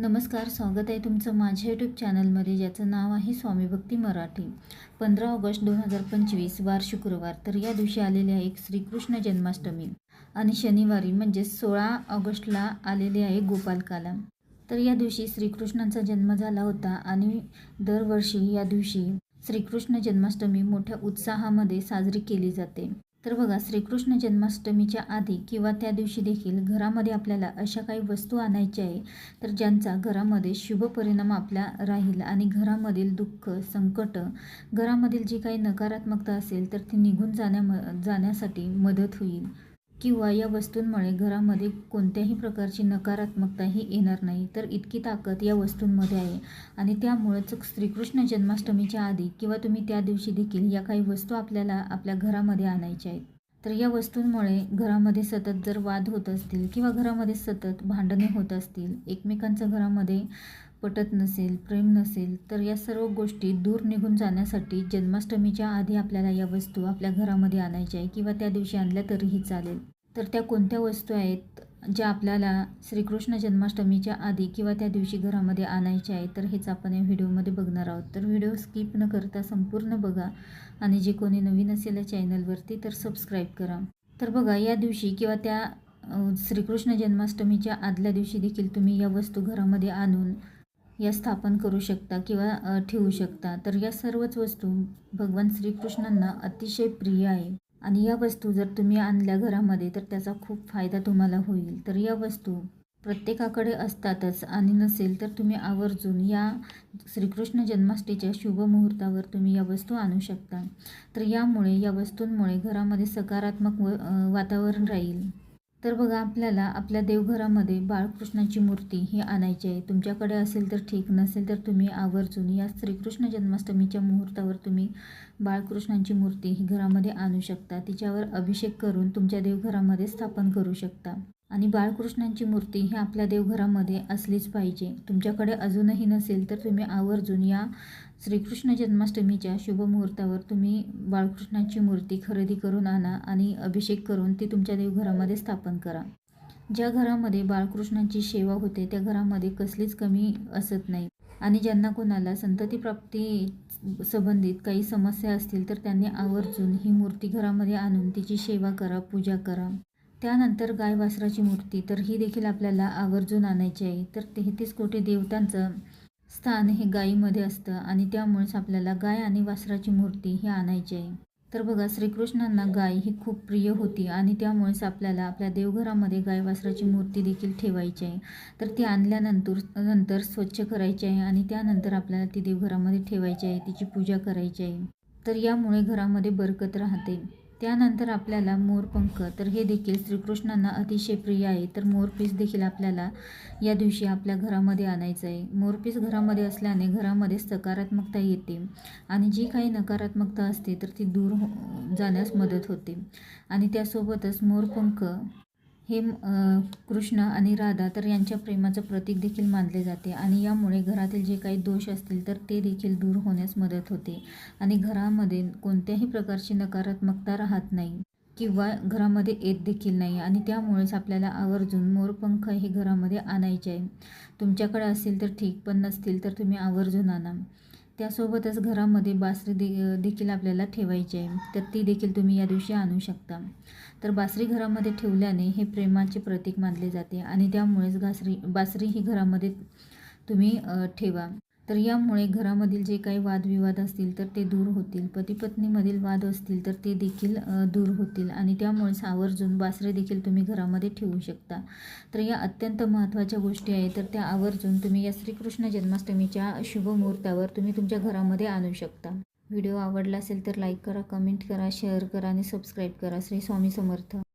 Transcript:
नमस्कार स्वागत आहे तुमचं माझ्या यूट्यूब चॅनलमध्ये ज्याचं नाव आहे स्वामी भक्ती मराठी. पंधरा ऑगस्ट दोन हजार पंचवीस वार शुक्रवार तर या दिवशी आलेली आहे एक श्रीकृष्ण जन्माष्टमी. आणि शनिवारी म्हणजे सोळा ऑगस्टला आलेली आहे गोपालकाला. तर या दिवशी श्रीकृष्णांचा जन्म झाला होता आणि दरवर्षी या दिवशी श्रीकृष्ण जन्माष्टमी मोठ्या उत्साहामध्ये साजरी केली जाते. तर बघा श्रीकृष्ण जन्माष्टमीच्या आधी किंवा त्या दिवशी देखील घरामध्ये आपल्याला अशा काही वस्तू आणायच्या आहे तर ज्यांचा घरामध्ये शुभ परिणाम आपल्या राहील आणि घरामधील दुःख संकट घरामधील जी काही नकारात्मकता असेल तर ती निघून जाण्या जाण्यासाठी मदत होईल. किंवा या वस्तूंमुळे घरामध्ये कोणत्याही प्रकारची नकारात्मकताही येणार नाही. तर इतकी ताकद या वस्तूंमध्ये आहे. आणि त्यामुळेच श्रीकृष्ण जन्माष्टमीच्या आधी किंवा तुम्ही त्या दिवशी देखील या काही वस्तू आपल्याला आपल्या घरामध्ये आणायच्या आहेत. तर या वस्तूंमुळे घरामध्ये सतत जर वाद होत असतील किंवा घरामध्ये सतत भांडणे होत असतील एकमेकांचं घरामध्ये पटत नसेल प्रेम नसेल तर या सर्व गोष्टी दूर निघून जाण्यासाठी जन्माष्टमीच्या आधी आपल्याला या वस्तू आपल्या घरामध्ये आणायच्या आहे किंवा त्या दिवशी आणल्या तरीही चालेल. तर त्या कोणत्या वस्तू आहेत? ज्या आपल्याला श्रीकृष्ण जन्माष्टमीच्या आधी किंवा त्या दिवशी घरामध्ये आणायच्या आहे तर हेच आपण या व्हिडिओमध्ये बघणार आहोत. तर व्हिडिओ स्किप न करता संपूर्ण बघा आणि जे कोणी नवीन असेल या चॅनलवरती तर सबस्क्राईब करा. तर बघा या दिवशी किंवा त्या श्रीकृष्ण जन्माष्टमीच्या आदल्या दिवशी देखील तुम्ही या वस्तू घरामध्ये आणून या स्थापन करू शकता किंवा ठेवू शकता. तर या सर्वच वस्तू भगवान श्रीकृष्णांना अतिशय प्रिय आहे. आणि या वस्तू जर तुम्ही आणल्या घरामध्ये तर त्याचा खूप फायदा तुम्हाला होईल. तर या वस्तू प्रत्येकाकडे असतातच आणि नसेल तर तुम्ही आवर्जून या श्रीकृष्ण जन्माष्टीच्या शुभ मुहूर्तावर तुम्ही या वस्तू आणू शकता. तर यामुळे या वस्तूंमुळे घरामध्ये सकारात्मक व वातावरण राहील. तर बघा आपल्याला आपल्या देवघरामध्ये बाळकृष्णाची मूर्ती ही आणायची आहे. तुमच्याकडे असेल तर ठीक नसेल तर तुम्ही आवर्जून या श्रीकृष्ण जन्माष्टमीच्या मुहूर्तावर तुम्ही बाळकृष्णांची मूर्ती ही घरामध्ये आणू शकता. तिच्यावर अभिषेक करून तुमच्या देवघरामध्ये स्थापन करू शकता. आणि बाळकृष्णांची मूर्ती ही आपल्या देवघरामध्ये असलीच पाहिजे. तुमच्याकडे अजूनही नसेल तर तुम्ही आवर्जून या श्रीकृष्ण जन्माष्टमीच्या शुभमुहूर्तावर तुम्ही बाळकृष्णाची मूर्ती खरेदी करून आणा आणि अभिषेक करून ती तुमच्या देवघरामध्ये स्थापन करा. ज्या घरामध्ये बाळकृष्णांची सेवा होते त्या घरामध्ये कसलीच कमी असत नाही. आणि ज्यांना कोणाला संततीप्राप्ती संबंधित काही समस्या असतील तर त्यांनी आवर्जून ही मूर्ती घरामध्ये आणून तिची सेवा करा पूजा करा. त्यानंतर गाय वासराची मूर्ती. तर ही देखील आपल्याला आवर्जून आणायची आहे. तर तेहतीस कोटी देवतांचं स्थान हे गायीमध्ये असतं आणि त्यामुळेच आपल्याला गाय आणि वासराची मूर्ती ही आणायची आहे. तर बघा श्रीकृष्णांना गाय ही खूप प्रिय होती आणि त्यामुळेच आपल्याला आपल्या देवघरामध्ये गाय वासराची मूर्ती देखील ठेवायची आहे. तर ती आणल्यानंतर नंतर स्वच्छ करायची आहे आणि त्यानंतर आपल्याला ती देवघरामध्ये ठेवायची आहे तिची पूजा करायची आहे. तर यामुळे घरामध्ये बरकत राहते. त्यानंतर आपल्याला मोरपंख तर हे देखील श्रीकृष्णांना अतिशय प्रिय आहे. तर मोरपीस देखील आपल्याला या दिवशी आपल्या घरामध्ये आणायचं आहे. मोरपीस घरामध्ये असल्याने घरामध्ये सकारात्मकता येते आणि जी काही नकारात्मकता असते तर ती दूर हो जाण्यास मदत होते. आणि त्यासोबतच मोरपंख हे कृष्ण आणि राधा तर यांच्या प्रेमाचं प्रतीक देखील मानले जाते आणि यामुळे घरातील जे काही दोष असतील तर ते देखील दूर होण्यास मदत होते आणि घरामध्ये कोणत्याही प्रकारची नकारात्मकता राहत नाही किंवा घरामध्ये येत देखील नाही आणि त्यामुळेच आपल्याला आवर्जून मोरपंख हे घरामध्ये आणायचे आहे. तुमच्याकडे असेल तर ठीक पण नसतील तर तुम्ही आवर्जून आणा. त्यासोबतच घरामध्ये बासरी दे देखील आपल्याला ठेवायची आहे. तर ती देखील तुम्ही या दिवशी आणू शकता. तर बासरी घरामध्ये ठेवल्याने हे प्रेमाचे प्रतीक मानले जाते आणि त्यामुळेच घासरी बासरी ही घरामध्ये तुम्ही ठेवा. तर यामुळे घरामधील जे काही वादविवाद असतील तर ते दूर होतील. पतीपत्नीमधील वाद असतील तर ते देखील दूर होतील. आणि त्यामुळेच आवर्जून बासरे देखील तुम्ही घरामध्ये ठेवू शकता. तर या अत्यंत महत्त्वाच्या गोष्टी आहेत. तर त्या आवर्जून तुम्ही या श्रीकृष्ण जन्माष्टमीच्या शुभमुहूर्तावर तुम्ही तुमच्या घरामध्ये आणू शकता. व्हिडिओ आवडला असेल तर लाईक करा कमेंट करा शेअर करा आणि सबस्क्राईब करा. श्री स्वामी समर्थ.